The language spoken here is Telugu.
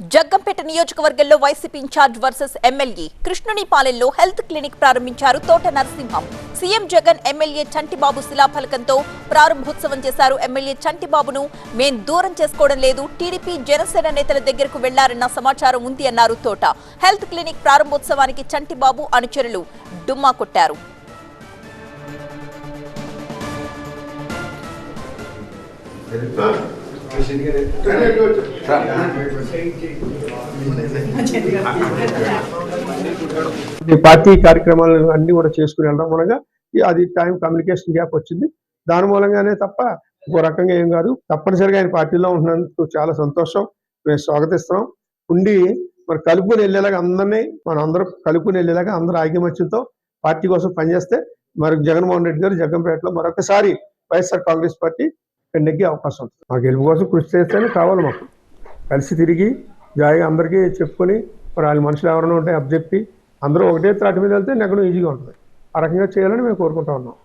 జగ్గంపేట నియోజకవర్గంలో వైసీపీ ఇన్ఛార్జ్ వర్సెస్ ఎమ్మెల్యే కృష్ణునిపాలెంలో హెల్త్ క్లినిక్ ప్రారంభించారు తోట నరసింహం. సీఎం జగన్ ఎమ్మెల్యే చంటిబాబు శిలాఫలకంతో ప్రారంభోత్సవం చేశారు. ఎమ్మెల్యే చంటిబాబును మేం దూరం చేసుకోవడం లేదు టీడీపీ జనసేన నేతల దగ్గరకు వెళ్ళారన్న సమాచారం ఉంది అన్నారు తోట. హెల్త్ క్లినిక్ ప్రారంభోత్సవానికి చంటిబాబు అనుచరులు డుమ్మా కొట్టారు. ఈ పార్టీ కార్యక్రమాలు అన్ని కూడా చేసుకుని వెళ్ళడం మూలంగా అది టైం కమ్యూనికేషన్ గ్యాప్ వచ్చింది. దాని మూలంగానే తప్ప ఇంకో రకంగా ఏం కాదు. తప్పనిసరిగా ఆయన పార్టీలో ఉంటున్నందుకు చాలా సంతోషం. మేము స్వాగతిస్తున్నాం. ఉండి మరి కలుపుకుని వెళ్ళేలాగా అందరినీ మనం అందరం కలుపుకుని వెళ్ళేలాగా అందరూ ఆగ్యమత్యంతో పార్టీ కోసం పనిచేస్తే మరి జగన్మోహన్ రెడ్డి గారు జగన్పేటలో మరొకసారి వైఎస్ఆర్ కాంగ్రెస్ పార్టీ ఇక్కడ నెగ్గే అవకాశం ఉంటుంది. మా గెలుపు కోసం కృషి చేస్తేనే కావాలి మాకు. కలిసి తిరిగి జాయిగా అందరికీ చెప్పుకొని మరి వాళ్ళ మనుషులు ఎవరైనా ఉంటే చెప్పి అందరూ ఒకటే త్రాటి మీద వెళ్తే నెగ్గడం ఈజీగా ఉంటుంది. ఆ రకంగా చేయాలని మేము కోరుకుంటా ఉన్నాం.